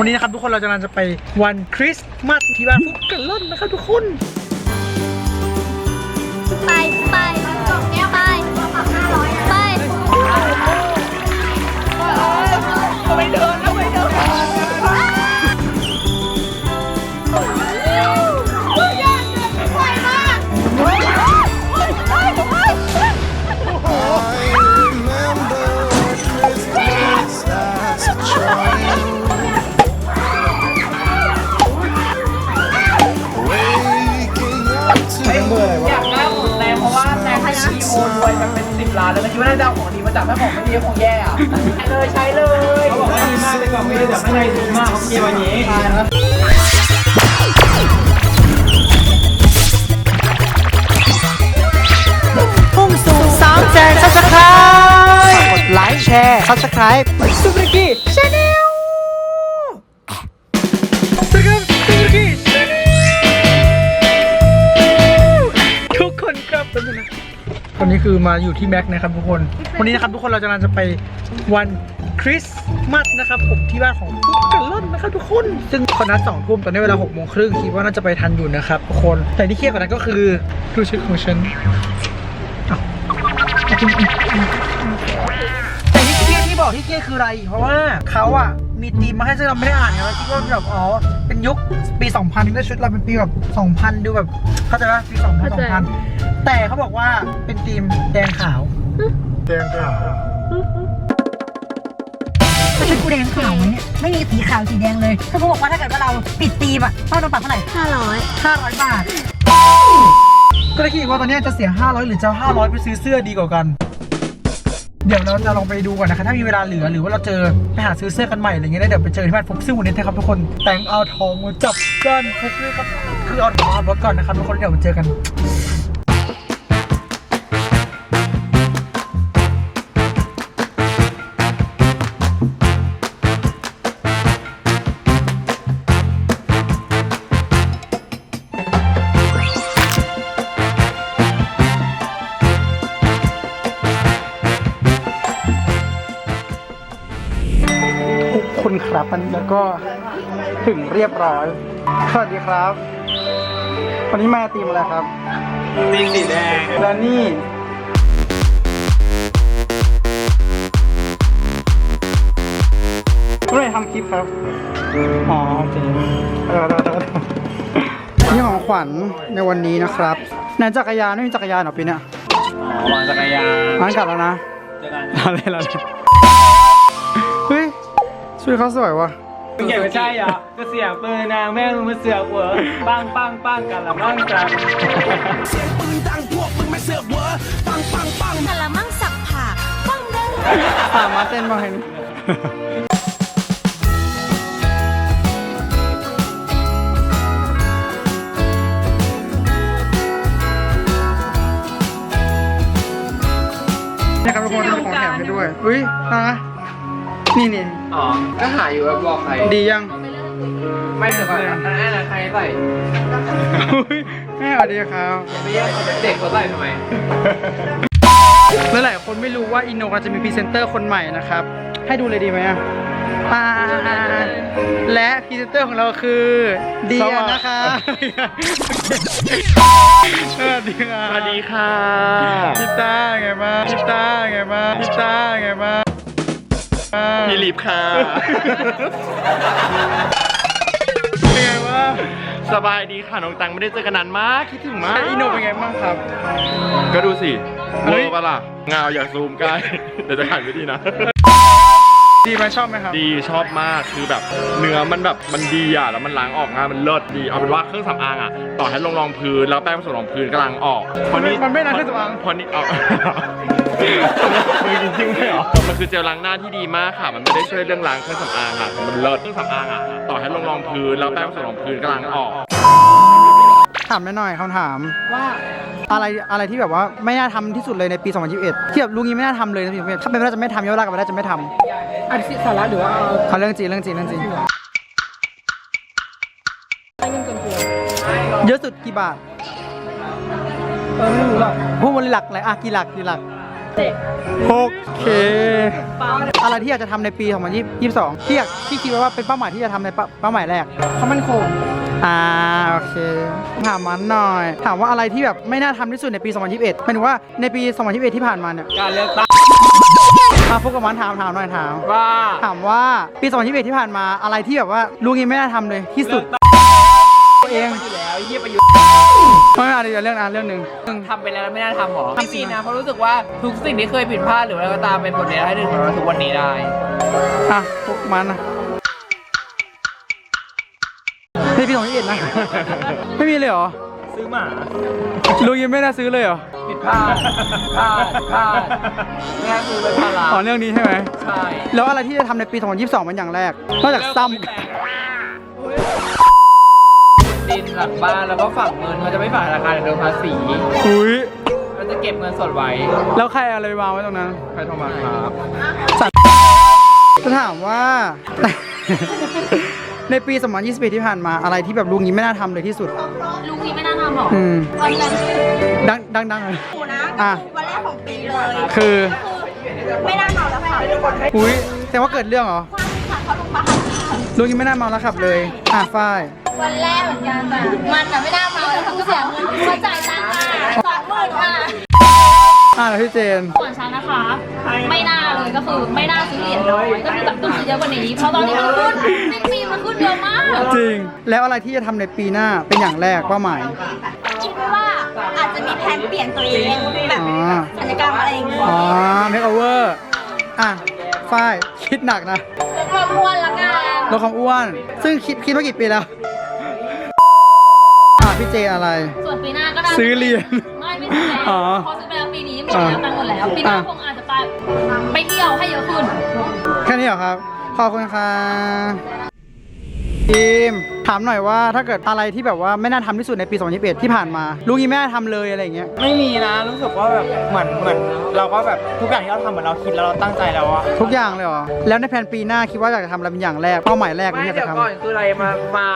วันนี้นะครับทุกคนเราจะกำลังจะไปวันคริสต์มาสที่บ้านฟุกกันล่อนนะครับทุกคนไปไปไปไปไปเดิน สิบล้านแล้วไม่คิดว่าน่าจะเอาของดีมาจากถ้าของไม่ดีก็คงแย่อะใช้เลยใช้เลยเขาบอกว่าดีมากแต่กล่องไม่ดีแต่ข้างในดีมากเขาเกียร์วันนี้พุ่งสู่สามแสนซับสไครต์กดไลค์แชร์ซับสไครต์ซูเปอร์กี้ชาแนล คือมาอยู่ที่แม็กนะครับทุกคน วันนี้นะครับทุกคนเราจะกำลังจะไปวันคริสต์มาสนะครับผมที่บ้านของฟุกกันล่อนนะครับทุกคน ซึ่งเขานัดสองทุ่มตอนนี้เวลาหกโมงครึ่งคิดว่าน่าจะไปทันอยู่นะครับทุกคนแต่ที่เครียดกว่านั้นก็คือดูชุดของฉัน บอกที่เครียดคืออะไรเพราะว่าเขาอะมีธีมมาให้ซึ่งเราไม่ได้อ่านไงเราคิดว่าแบบอ๋อเป็นยุคปี 2000แล้วชุดเราเป็นปีแบบ 2000 ดูแบบเข้าใจปะปี 2000 2000 แต่เขาบอกว่าเป็นธีมแดงขาวแดงขาวก็ชุดกูแดงขาวไหมเนี่ยไม่มีสีขาวสีแดงเลยถ้าเขาบอกว่าถ้าเกิดว่าเราปิดธีมอะต้องโดนปรับเท่าไหร่ห้าร้อย500 บาท ก็เลยคิดว่าตอนนี้จะเสีย 500 หรือจะเอา500 ไปซื้อเสื้อดีกว่ากัน เดี๋ยวเราจะลองไปดูก่อนนะคะ ถ้ามีเวลาเหลือหรือว่าเราเจอไปหาซื้อเสื้อกันใหม่อะไรเงี้ยได้เดี๋ยวไปเจอที่บ้านฟุกซึ่งวันนี้นะครับทุกคนแต่งเอาทองมาจับกันฟุกเลยครับคือเอาทองมารถก่อนนะครับทุกคนเดี๋ยวมาเจอกัน แล้วก็ถึงเรียบร้อย สวัสดีครับ วันนี้มาตีมอะไรครับตีสีแดงและนี่เมื่อไหร่ทำคลิปครับ อ๋อโอเคเออเออเออนี่ของขวัญในวันนี้นะครับไหนจักรยานไม่มีจักรยานเหรอปีเนี้ยวางจักรยานงั้นกลับแล้วนะเจอกันอะไรอะไรเฮ้ย ชุดเขาสวยว่ะมึงเก่งไม่ใช่อะก็เสียงปืนนางแม่มึงมาเสือกหัวปังปังปังกันละมั่งกันเสียปืนดังพวกมึงไม่เสือกหัวปังปังปังกะละมั่งสักผักฟังเด้ออ่ามาเต้นมาเห็นนี่ครับทุกคนมีของแถมให้ด้วย อุ้ยนะนี่นี่ อ๋อ ก็หาอยู่ว่าบอกใคร ดียังไม่ถึงเลยอันนั้นนะใครใส่อุ๊ยแม่สวัสดีครับไม่แย่เด็กเขาใส่ทำไมแล้วหลายคนไม่รู้ว่าอินโนเราจะมีพรีเซนเตอร์คนใหม่นะครับ ให้ดูเลยดีไหมอะอ่าและพรีเซนเตอร์ของเราคือเดียนะคะสวัสดีค่ะสวัสดีค่ะพี่ต้าไงมาพี่ต้าไงมาพี่ต้าไงมา พี่ลิฟค่ะ เป็นไงวะสบายดีค่ะน้องตังไม่ได้เจอกันนานมากคิดถึงมากแล้วอินโนเป็นไงบ้างครับ ก็ดูสิเฮ้เวยอร์ปะล่ะเงาอยากซูมใกล้เดี๋ยวจะหันไปดีนะ ดีไหมชอบไหมครับ ดีชอบมากคือแบบเนื้อมันแบบมันดีอะแล้วมันล้างออกง่ายมันเลิศดีเอาเป็นว่าเครื่องสำอางอะ ต่อให้ลงรองพื้นแล้วแป้งผสมรองพื้นก็ล้างออกมันไม่มันไม่ล้างเครื่องสำอาง เพราะนี่เอา มือจริงๆเลยเหรอ มันคือเจลล้างหน้าที่ดีมากค่ะ มันไม่ได้ช่วยเรื่องล้างเครื่องสำอางอะ มันเลิศเครื่องสำอางอะ ต่อให้ลงรองพื้นแล้วแป้งผสมรองพื้นก็ล้างออก ถามหน่อยๆคำถามว่าอะไรอะไรที่แบบว่าไม่น่าทำที่สุดเลยในปี 2021 ที่แบบลุงนี้ไม่น่าทำเลยในปี2021ถ้าเป็นไปได้จะไม่ทำย้อนเวลากลับไปได้จะไม่ทำอันที่สาระหรือว่าเขาเรื่องจริงเรื่องจริงเรื่องจริงเยอะสุดกี่บาทเออไม่รู้หรอกพวกมันหลักอะไรอะกี่หลักกี่หลัก โอเค อะไรที่อยากจะทำในปี 2022ที่อยากที่คิดไว้ว่าเป็นเป้าหมายที่จะทำในเป้าเป้าหมายแรกเขามันคงอ่าโอเคถามมันหน่อย ถามว่าอะไรที่แบบไม่น่าทำที่สุดในปี 2021หมายถึงว่าในปี 2021 ที่ผ่านมาเนี่ยการเลือกตั้งมาพวกกับมันถามถามหน่อยถาม ว่า ถามว่าปี 2021 ที่ผ่านมาอะไรที่แบบว่าลุงยังไม่น่าทำเลยที่สุดตัวเองอยู่แล้วเยี่ยประยุทธ์ ไม่ไม่เอาเดี๋ยวเรื่องนั้นเรื่องหนึ่ง ทำไปแล้วไม่น่าทำหรอไม่มีนะเพราะรู้สึกว่าทุกสิ่งที่เคยผิดพลาดหรืออะไรก็ตามเป็นบทเรียนให้ดึงมาถึงวันนี้ได้ อะพวกมันนะในปี2021นะ ไม่มีเลยเหรอ ซื้อหมาลุงยังไม่น่าซื้อเลยเหรอ ผิดพลาดผิดพลาดผิดพลาดไม่น่าซื้อเป็นพาราอ๋อเรื่องนี้ใช่ไหม ใช่แล้วอะไรที่จะทำในปี 2022 มันอย่างแรก นอกจากซ้ำ ดินหลังบ้านแล้วก็ฝากเงินมันจะไม่ฝากธนาคารเดี๋ยวโดนภาษีอุ้ยเราจะเก็บเงินสดไว้แล้วใครเอาอะไรไปวางไว้ตรงนั้น ใครโทรมาครับจะถามว่า ในปี2021ที่ผ่านมาอะไรที่แบบลุงนี้ไม่น่าทำเลยที่สุด ลุงนี้ไม่น่าทำหรอกอืมวันนั้นดังดังดังเลยกูนะอะวันแรกของปีเลยคือคือ ไม่น่าเมาแล้วค่ะอุ้ยแต่ว่าเกิดเรื่องเหรอความขาดเขาลงมาลุงยังไม่น่าเมาแล้วขับเลย อะฝ้าย วันแรกเหมือนกันแต่มันอะไม่น่าเมาเลยเขาก็เสียเงินเขาจ่ายตังค์มาสองหมื่นค่ะอะแล้วพี่เจน ส่วนฉันนะคะ ไม่น่าเลยก็คือไม่น่าซื้อเหรียญน้อยก็คือแบบต้องซื้อเยอะกว่านี้เพราะตอนนี้มันขึ้นสิ้นปีมันขึ้นเยอะมากจริง แล้วอะไรที่จะทำในปีหน้าเป็นอย่างแรกเป้าหมายคิดว่าอาจจะมีแผนเปลี่ยนตัวเองแบบอ๋อศัลยกรรมอะไรอย่างงี้อ๋อเมคโอเวอร์อะฝ้ายคิดหนักนะแล้วก็ม้วนละกัน ลดความอ้วน ซึ่งคิดคิดว่ากี่ปีแล้ว อะพี่เจอะไร ส่วนปีหน้าก็ได้ซื้อเหรียญไม่ไม่ซื้อแล้วอ๋อเพอซื้อไปแล้วปีนี้หมดแล้วตังค์หมดแล้วปีหน้าอะ คงอาจจะไปไปเที่ยวให้เยอะขึ้น แค่นี้เหรอครับ ขอบคุณครับทีม ถามหน่อยว่าถ้าเกิดอะไรที่แบบว่าไม่น่าทำที่สุดในปี 2021 ที่ผ่านมาลุงยังไม่น่าทำเลยอะไรอย่างเงี้ยไม่มีนะรู้สึกว่าแบบเหมือนเหมือนเราก็แบบทุกอย่างที่เราทำเหมือนเราคิดแล้วเราตั้งใจแล้วอะทุกอย่างเลยเหรอแล้วในแผนปีหน้าคิดว่าอยากจะทำอะไรเป็นอย่างแรกเป้าหมายแรกไม่ที่อยากเดี๋ยจะวทำก่อนคืออะไรมามา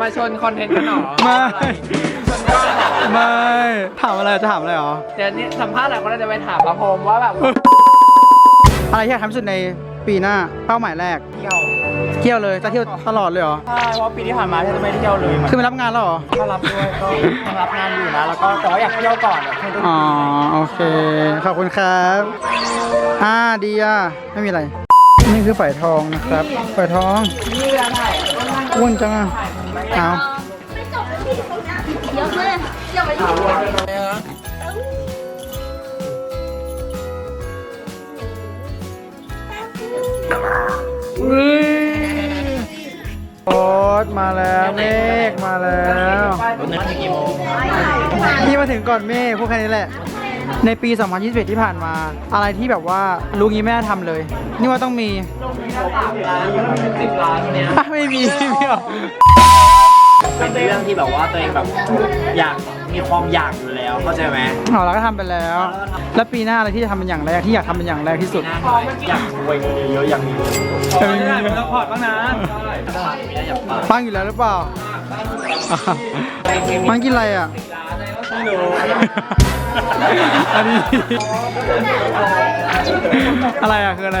มาชนคอนเทนต์กันหรอไม่ชนก้อนเหรอไม่ถามอะไรจะถามอะไรหรอเดี๋ยวนี้สัมภาษณ์หลายคนเราจะไปถามพระพรหมว่าแบบอะไรที่อยากทำที่สุดในปีหน้าเป้าหมายแรก เที่ยว เที่ยวเลยจะเที่ยวตลอดเลยเหรอ ใช่เพราะปีที่ผ่านมาที่จะไม่ได้เที่ยวเลยมันคือไม่รับงานแล้วเหรอ ก็รับด้วยก็ยังรับงานอยู่นะแล้วก็แต่ว่าอยากเที่ยวก่อนแบบเที่ยวทุกอ๋อที่โอเค ขอบคุณครับ อ่า ดีอะ ไม่มีอะไร นี่คือฝอยทองนะครับฝอยทองนี่เวลาถ่ายอ้วนจังอะเอาไม่จบที่ตรงนี้เยอะเลยเดี๋ยวไปดูโอ๊ต มาแล้วเมฆมาแล้วรถนั้นกี่โมงนี่มาถึงก่อนเมฆพูดแค่นี้แหละ ในปี 2021 ที่ผ่านมา อะไรที่แบบว่าลุงนี้ไม่น่าทำเลย นี่ว่าต้องมีสิบล้านเนี่ยอะไม่มีไม่มีหรอ เป็นเรื่องที่แบบว่าตัวเองแบบอยากมีความอยากอยู่แล้วเข้าใจไหมอ๋อเราก็ทำไปแล้ว แล้วปีหน้าอะไรที่จะทำเป็นอย่างแรกที่อยากทำเป็นอย่างแรกที่สุด อยากรวยเยอะๆอย่างนี้จะมีได้เป็นซัพพอร์ตบ้างนะปังอยู่แล้วหรือเปล่ามันกินอะไรอะ ไม่รู้ อันนี้อะไรอะคืออะไร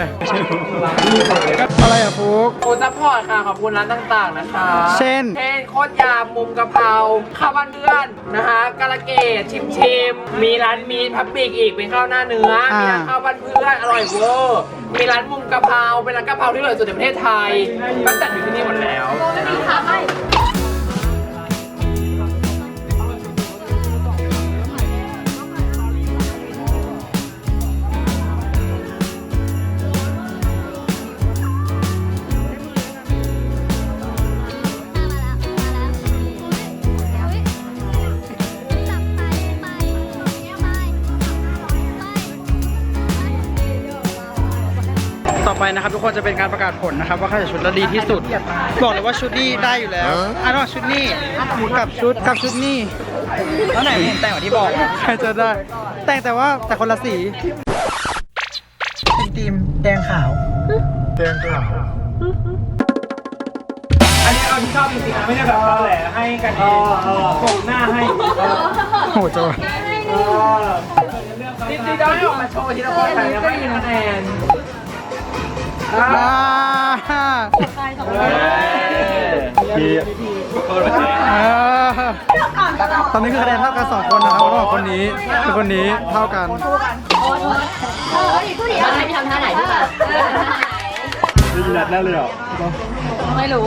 อะไรอะฟุก โอ้ซัพพอร์ตค่ะ ขอบคุณร้านต่างๆนะคะ เช่น เช่นโคตรยามุมกะเพราข้าวบ้านเพื่อนนะคะกาลเกตชิมชิมมีร้านมีพับบิกอีกเป็นข้าวหน้าเนื้ออ่ามี มีร้านข้าวบ้านเพื่อนอร่อยเวอร์มีร้านมุมกะเพราเป็นร้านกะเพราที่อร่อยสุดในประเทศไทยก็จัดอยู่ที่นี่หมดแล้วต่อไปนะครับ ทุกคนจะเป็นการประกาศผลนะครับ ว่าใครจะชุดแล้วดีที่สุด บอกเลยว่าชุดนี้ได้อยู่แล้วอะระหว่างชุดนี้กับชุดกับชุดนี้แล้วไหนไม่เห็นแต่งกว่าที่บอกใครจะได้ แต่งแต่ว่าแต่คนละสีเป็นทีมแดงขาวอันนี้เอาที่ชอบจริงๆนะไม่ได้แบบเราแหละให้กันเองโปะหน้าให้โหดจังวะเออเลือกไปจริงๆจะให้ออกมาโชว์ทีละคนแต่ยังไม่มีคะแนน อ่าที่เออตอนนี้คือคะแนนเท่ากันสองคนนะครับระหว่างคนนี้กับคนนี้เท่ากันมันให้ทำท่าไหนด้วยล่ะดีนัดแน่เลยเหรอ ไม่รู้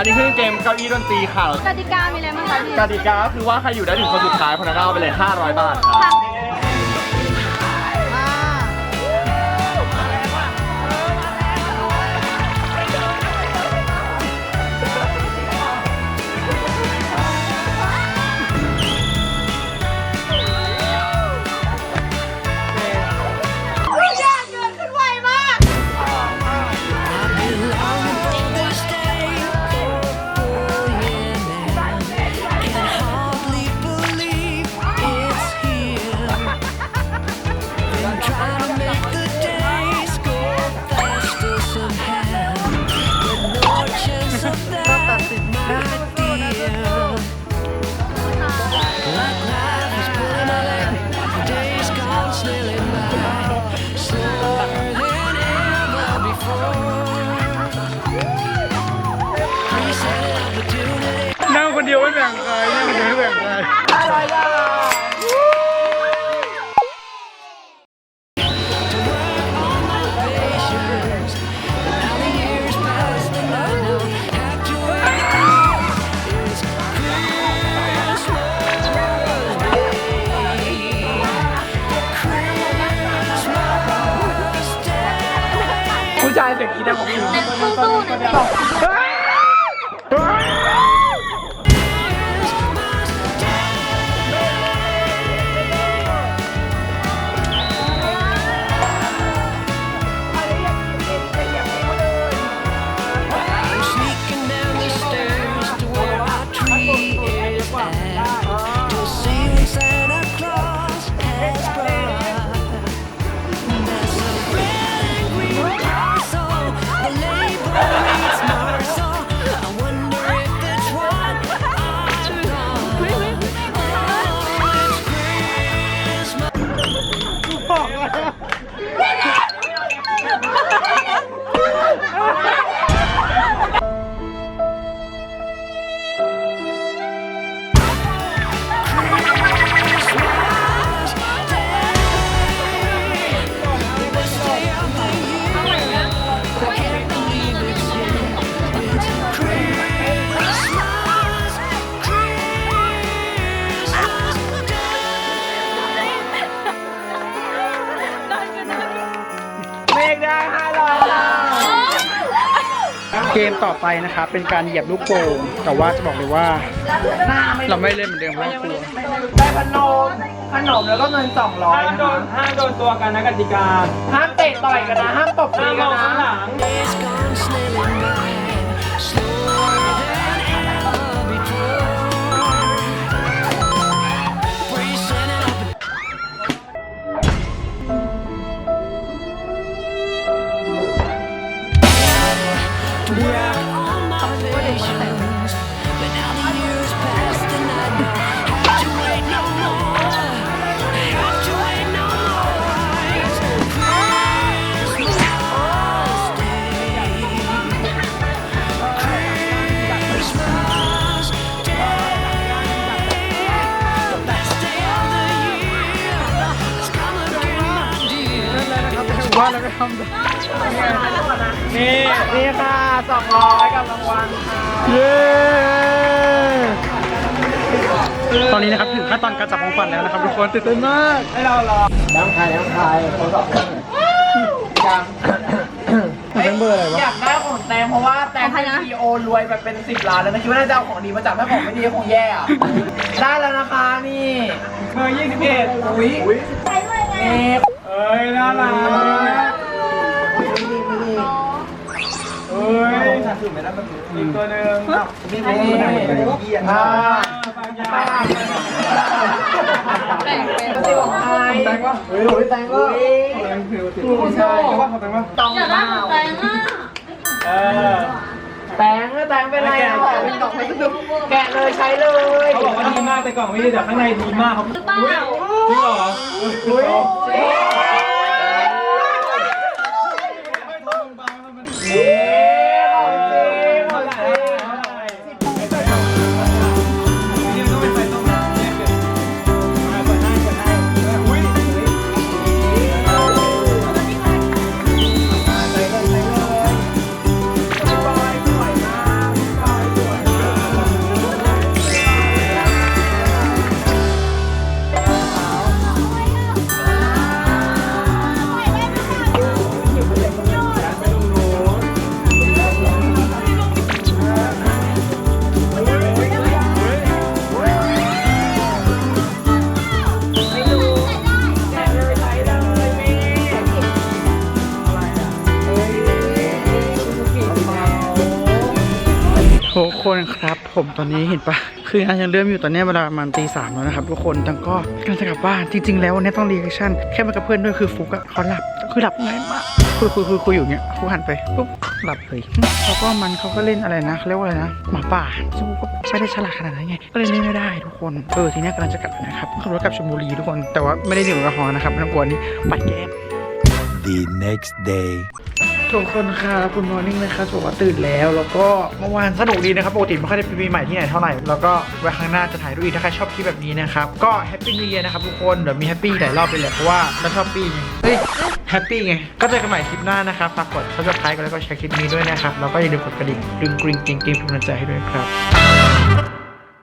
อันนี้คือเกมเก้าอี้ดนตรีค่ะกติกามีอะไรบ้างคะพี่กติกาก็คือว่าใครอยู่ได้ถึงคนสุดท้ายคนนั้นก็เอาไปเลย 500 บาทครับนั่ง เมฆได้ห้าร้อยแล้วเกมต่อไปนะครับเป็นการเหยียบลูกโป่งแต่ว่าจะบอกเลยว่า เราไม่เล่นเหมือนเดิมเพราะว่ากลัวได้ขนมขนมแล้วก็เงินสองร้อยห้ามโดนห้ามโดนตัวกันนะกติกาห้ามเตะต่อยกันนะห้ามตบตีห้ามมกัอนงนะ ว่าแล้วก็ทำนี่นี่ค่ะ สองร้อยกับรางวัลค่ะเย้ตอนนี้นะครับถึงขั้นตอนการจับของขวัญแล้วนะครับทุกคนตื่นเต้นมาก ให้เรารอน้ำไทยน้ำไทยเขาสอบยังเป็นเบอร์อะไรวะอยากได้ของแตงเพราะว่าแตงเป็นซีโอรวยแบบเป็นสิบล้านแล้วนะคิดว่าน่าจะเอาของดีมาจับถ้าของไม่ดีก็คงแย่อะได้แล้วนะคะนี่เบอร์ยี่สิบเอ็ดอุ้ยนี่เอ้ยน่ารัก เอ้ยอีกตัวหนึ่งอ้าวนี่อ่าแบ่งเป็นเป็นของไทยแตงว่าเฮ้ยโหแตงว่าแตงคือใช่ว่าเขาแตงว่าตองอยากได้ของแตงอะเออแตงแตงเป็นไรอะของเป็นต่องพัสดุแกะเลยใช้เลยเขาบอกว่าดีมากแต่กล่องไม่ดีแต่ข้างในดีมากเขาหรือเปล่าจริงเหรออุ้ยเครับ ผมตอนนี้เห็นปะคืองานยังเริ่มอยู่ตอนนี้เวลาประมาณตีสามแล้วนะครับทุกคนทั้งก็กำลังจะกลับบ้านจริง ๆ แล้ววันนี้ต้องรีแอคชั่นแค่มากับเพื่อนด้วยคือฟุกอะเขาหลับคือหลับง่ายมากคุยคุยคุยคุยอยู่เนี้ยฟุกหันไปปุ๊บหลับเลยแล้วก็มันเขาก็เล่นอะไรนะเขาเรียกว่าอะไรนะหมาป่าซึ่งก็ไม่ได้ฉลาดขนาดนั้นไงก็เลยเล่นไม่ได้ทุกคนเออทีนี้กำลังจะกลับนะครับขับรถกลับชลบุรีทุกคนแต่ว่าไม่ได้ดื่มแอลกอฮอล์นะครับไม่ต้องกลัวนี่ปัดแก้ม The next day. ทุกคนครับคุณมอร์นิ่งนะครับบอกว่าตื่นแล้ว แล้วก็เมื่อวานสนุกดีนะครับปกติไม่ค่อยได้ปีใหม่ที่ไหนเท่าไหร่แล้วก็ไว้ครั้งหน้าจะถ่ายรูปอีกถ้าใครชอบคลิปแบบนี้นะครับก็แฮปปี้นิวเยียนะครับทุกคนเดี๋ยวมีแฮปปี้หลายรอบเลยแหละเพราะว่าเราชอบปี้ไงเฮ้ยแฮปปี้ไงก็เจอกันใหม่คลิปหน้านะครับฝากกดซับสไครต์กันแล้วก็แชร์คลิปนี้ด้วยนะครับแล้วก็อย่าลืมกดกระดิ่งดึงกริ๊งกริ๊งกริ๊งเป็นกำลังใจให้ด้วยครับ